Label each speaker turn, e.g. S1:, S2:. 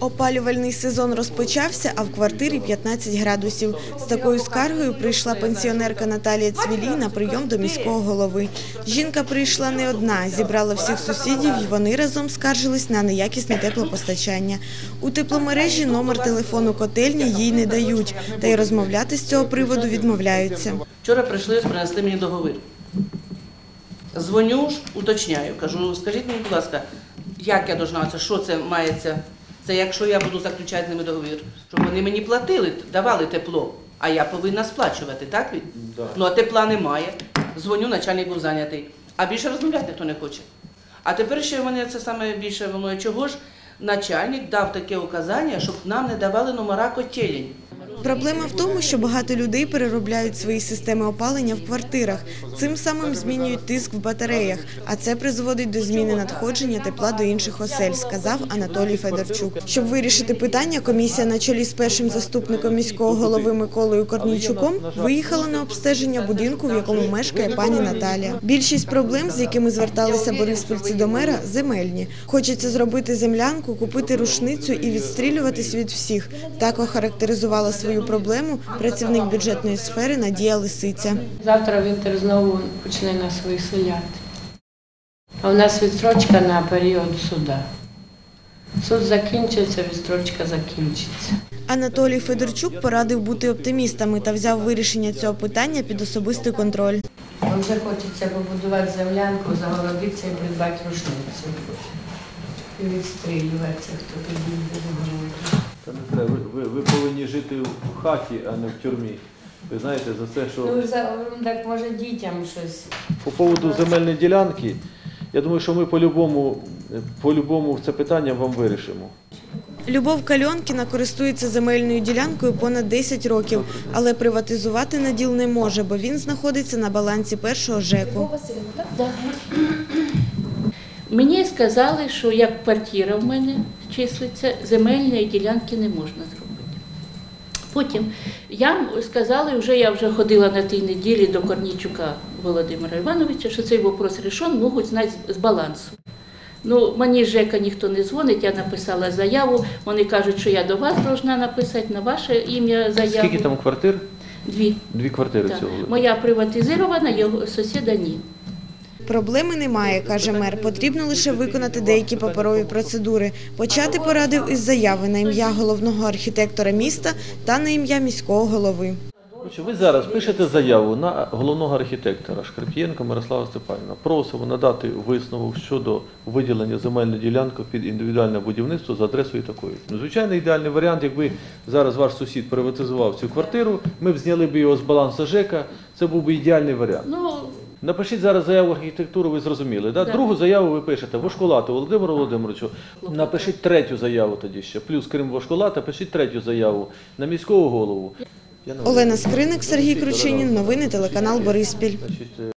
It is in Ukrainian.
S1: Опалювальний сезон розпочався, а в квартирі 15 градусів. З такою скаргою прийшла пенсіонерка Наталія Цвілій на прийом до міського голови. Жінка прийшла не одна, зібрала всіх сусідів і вони разом скаржились на неякісне теплопостачання. У тепломережі номер телефону котельні їй не дають, та й розмовляти з цього приводу відмовляються.
S2: Вчора прийшли, принесли мені договір. Дзвоню, уточняю, кажу, скажіть мені, будь ласка, як я должна що це мається? Це якщо я буду заключати з ними договір, щоб вони мені платили, давали тепло, а я повинна сплачувати, так Да. Ну а тепла немає. Дзвоню, начальник був зайнятий. А більше розмовляти ніхто не хоче. А тепер ще мене це саме більше волнує. Чого ж начальник дав таке указання, щоб нам не давали номера котелень?
S1: Проблема в тому, що багато людей переробляють свої системи опалення в квартирах. Цим самим змінюють тиск в батареях, а це призводить до зміни надходження тепла до інших осель, сказав Анатолій Федорчук. Щоб вирішити питання, комісія на чолі з першим заступником міського голови Миколою Корнійчуком виїхала на обстеження будинку, в якому мешкає пані Наталія. Більшість проблем, з якими зверталися бориспільці до мера, земельні. Хочеться зробити землянку, купити рушницю і відстрілюватись від всіх. Так охарактеризувала свою проблему працівник бюджетної сфери Надія Лисиця.
S3: Завтра вітер знову почне нас виселяти. А у нас відстрочка на період суда. Суд закінчиться, відстрочка закінчиться.
S1: Анатолій Федорчук порадив бути оптимістами та взяв вирішення цього питання під особистий контроль.
S3: Вам вже хочеться побудувати землянку, загородитися і придбати рушницю. І відстрілюватися, хто тоді буде говорити.
S4: Та не треба. Ви, ви, ви повинні жити в хаті, а не в тюрмі. Ви знаєте, за це, що
S3: Ну, за- так може дітям щось.
S4: по поводу земельної ділянки, я думаю, що ми по-любому, по-любому це питання вам вирішимо.
S1: Любов Кальонкіна користується земельною ділянкою понад 10 років, але приватизувати наділ не може, бо він знаходиться на балансі першого ЖЕКу.
S5: Мені сказали, що як квартира в мене числиться, земельної ділянки не можна зробити. Потім я сказали, вже я вже ходила на тій неділі до Корнійчука Володимира Івановича, що цей вопрос рішен, можуть знати з- балансу. Ну, мені ЖЕКа ніхто не дзвонить, я написала заяву. Вони кажуть, що я до вас повинна написати на ваше ім'я заяву.
S4: Скільки там квартир?
S5: Дві.
S4: Дві квартири
S5: Так.
S4: цього.
S5: Моя приватизована, його сусіда ні.
S1: Проблеми немає, каже мер. Потрібно лише виконати деякі паперові процедури. Почати порадив із заяви на ім'я головного архітектора міста та на ім'я міського голови.
S4: Ви зараз пишете заяву на головного архітектора Шкрип'єнка Мирослава Степанівна. Просимо надати висновок щодо виділення земельної ділянки під індивідуальне будівництво за адресою такою. Ну, звичайно, ідеальний варіант, якби зараз ваш сусід приватизував цю квартиру, ми б зняли б його з балансу ЖЕКа. Це був би ідеальний варіант. Напишіть зараз заяву архітектуру, ви зрозуміли. Да? Другу заяву ви пишете Вошколату Володимиру Володимировичу. Напишіть третю заяву тоді ще. Плюс крім Вошколата, пишіть третю заяву на міського голову.
S1: Олена Скриник, Сергій Кручинін. Новини телеканал Бориспіль.
S4: Е,